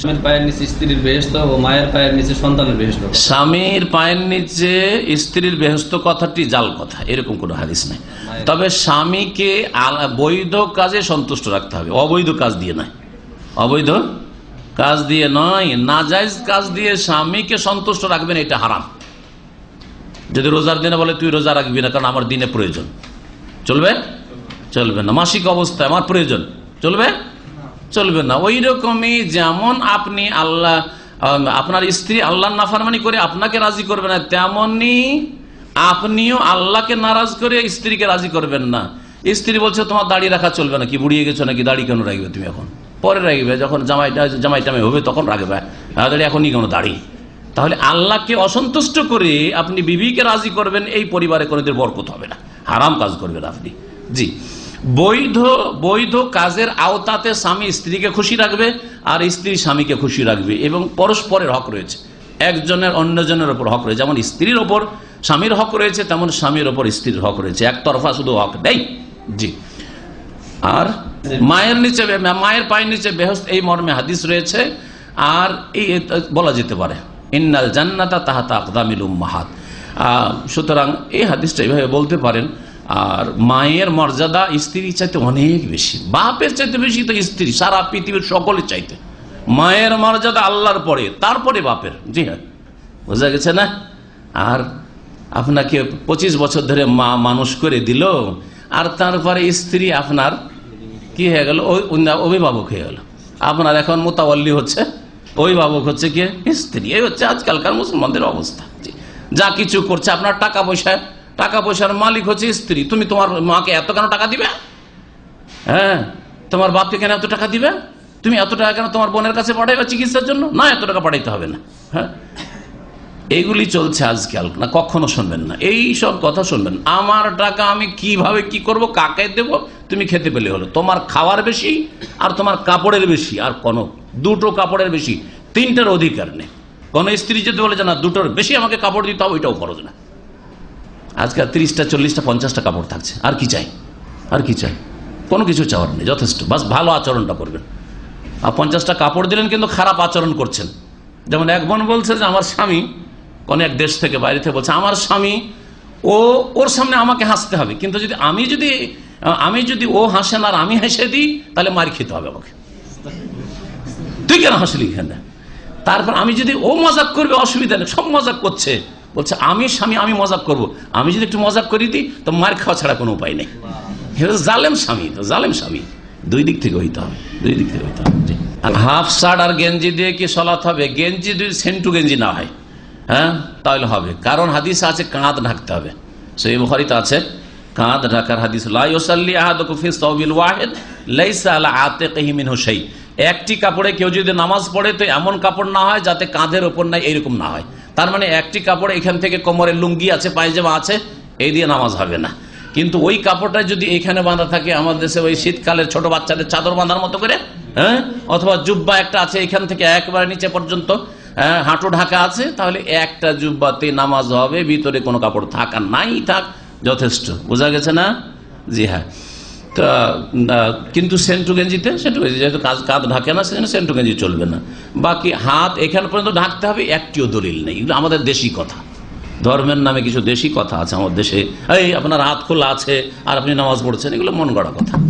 স্বামীর পায়ের নিচে স্ত্রীর বেহেস্ত ও মায়ের পায়ের নিচে সন্তানের বেহেস্ত স্বামীর পায়ের নিচে স্ত্রীর বেহস্ত কথাটি জাল কথা এরকম কোনো হাদিস নাই। তবে স্বামীকে বৈধ কাজে সন্তুষ্ট রাখতে হবে অবৈধ কাজ দিয়ে নয়। অবৈধ কাজ দিয়ে নয় নাজাইজ কাজ দিয়ে স্বামীকে সন্তুষ্ট রাখবেন এটা হারাম। যদি রোজার দিনে বলে তুই রোজা রাখবি না কারণ আমার দিনে প্রয়োজন। চলবে? চলবে না। মাসিক অবস্থায় আমার প্রয়োজন। চলবে? চলবে না। ওই রকমই যেমন আপনি আল্লাহ আপনার স্ত্রী আল্লাহ নাফারমানি করে আপনাকে রাজি করবে না, তেমনি আপনিও আল্লাহকে নারাজ করে স্ত্রীকে রাজি করবেন না। স্ত্রী বলছে, তোমার দাড়ি রাখা চলবে না। কি, বুড়িয়ে গেছো নাকি? দাড়ি কেন রাখবে তুমি এখন? পরে রাখবে, যখন জামাইটা জামাই টামাই হবে, তখন রাখবে। হ্যাঁ দাড়ি এখনই কেন দাড়ি। তাহলে আল্লাহকে অসন্তুষ্ট করে আপনি বিবিকে রাজি করবেন, এই পরিবারে কোনোদিন বরকত হবে না। হারাম কাজ করবেন আপনি। জি। বৈধ বৈধ কাজের আওতাতে স্বামী স্ত্রীকে খুশি রাখবে আর স্ত্রী স্বামীকে খুশি রাখবে এবং পরস্পরের হক রয়েছে। একজনের অন্যজনের ওপর হক রয়েছে। যেমন স্ত্রীর ওপর স্বামীর হক রয়েছে, তেমন স্বামীর ওপর স্ত্রীর হক রয়েছে। একতরফা শুধু হক, নেই? জি। আর মায়ের নিচে, মায়ের পায়ের নিচে বেহস্ত এই মর্মে হাদিস রয়েছে। আর এই, বলা যেতে পারে, ইন্নাল জান্নাতা তাহাতা আকদামিল উম্মাহাত। সুতরাং এই হাদিসটা এইভাবে বলতে পারেন আর মায়ের মর্যাদা স্ত্রীর চাইতে অনেক বেশি। বাপের চাইতে বেশি তো স্ত্রী, সারা পৃথিবীর সকলের চাইতে। মায়ের মর্যাদা আল্লাহর পরে, তারপরে বাপের। জি হ্যাঁ বোঝা গেছে না? আর আপনাকে পঁচিশ বছর ধরে মা মানুষ করে দিল, আর তারপরে স্ত্রী আপনার কি হয়ে গেল? অভিভাবক হয়ে গেল। আপনার এখন মোতাবল্লি হচ্ছে, অভিভাবক হচ্ছে কি? স্ত্রী। এই হচ্ছে আজকালকার মুসলমানদের অবস্থা। যা কিছু করছে, আপনার টাকা পয়সা টাকা পয়সার মালিক হচ্ছে স্ত্রী। তুমি তোমার মাকে এত কেন টাকা দিবে? হ্যাঁ? তোমার বাপকে কেন এত টাকা দিবে? তুমি এত টাকা কেন তোমার বোনের কাছে পাঠাইবে চিকিৎসার জন্য? না, এত টাকা পাঠাইতে হবে না। হ্যাঁ? এইগুলি চলছে আজকাল। না, কখনো শুনবেন না। এই সব কথা শুনবেন। আমার টাকা আমি কীভাবে কি করব, কাকে দেব? তুমি খেতে পেলে হলো। তোমার খাওয়ার বেশি আর তোমার কাপড়ের বেশি। আর কোনো, দুটো কাপড়ের বেশি। তিনটার অধিকার নেই। কোনো স্ত্রী যদি বলে যে, না, দুটোর বেশি আমাকে কাপড় দিতে হবে, ওইটাও খরচ না। আজকাল তিরিশটা, চল্লিশটা, পঞ্চাশটা কাপড় থাকছে। আর কি চাই? আর কি চাই? কোনো কিছু চাওয়ার নেই, যথেষ্ট। বাস ভালো আচরণটা করবেন। আর পঞ্চাশটা কাপড় দিলেন কিন্তু খারাপ আচরণ করছেন। যেমন এক বোন বলছে যে, আমার স্বামী কোন এক দেশ থেকে বাইরে থেকে বলছে, আমার স্বামী, ও, ওর সামনে আমাকে হাসতে হবে। কিন্তু যদি আমি যদি আমি যদি ও হাসেন আর আমি হেসে দিই, তাহলে মার খেতে হবে আমাকে। তুই কেন হাসলি এখানে? তারপর আমি যদি ও মজাক করবে, অসুবিধা নেই, সব মজাক করছে। বলছে আমি স্বামী আমি মজাক করব। আমি যদি একটু মজাক করি দিই তো মার খাওয়া ছাড়া কোনো উপায় নেই। জালেম স্বামী তো জালেম স্বামী। দুই দিক থেকে হইতে হবে দুই দিক থেকে হইতে হবে। হাফ শার্ট আর গেঞ্জি দিয়ে কি সলাৎ হবে? গেঞ্জি যদি সেন্টু গেঞ্জি না হয়। হ্যাঁ তাহলে হবে। কারণ হাদিস আছে কাঁধ ঢাকতে হবে। সেই বুখারিতে আছে কাঁধ ঢাকার হাদিস একটি কাপড়ে কেউ যদি নামাজ পড়ে তো এমন কাপড় না হয় যাতে কাঁধের ওপর নাই এরকম না হয়। তার মানে একটি কাপড় এখান থেকে কোমরের লুঙ্গি আছে পায়জামা আছে এই দিয়ে নামাজ হবে না। কিন্তু ওই কাপড়টা যদি এখানে বাঁধা থাকে আমাদের দেশে ওই শীতকালের ছোট বাচ্চাদের চাদর বাঁধার মতো করে হ্যাঁ? অথবা জুব্বা একটা আছে এখান থেকে একবারে নিচে পর্যন্ত হ্যাঁ, হাঁটু ঢাকা আছে তাহলে একটা জুব্বাতে নামাজ হবে ভিতরে কোনো কাপড় থাকা নাই থাক যথেষ্ট। বোঝা গেছে না? জি হ্যাঁ। তা কিন্তু সেন্টু গেঞ্জিতে সেন্টু গেঞ্জি, যেহেতু কাজ, কাঁধ ঢাকে না সেখানে সেন্টু গেঞ্জি চলবে না। বাকি হাত, এখান পর্যন্ত ঢাকতে হবে, একটিও দলিল নেই। এগুলো আমাদের দেশি কথা। ধর্মের নামে কিছু দেশি কথা আছে আমাদের দেশে। এই, আপনার হাত খোলা আছে, আর আপনি নামাজ পড়ছেন, এগুলো মন গড়া কথা।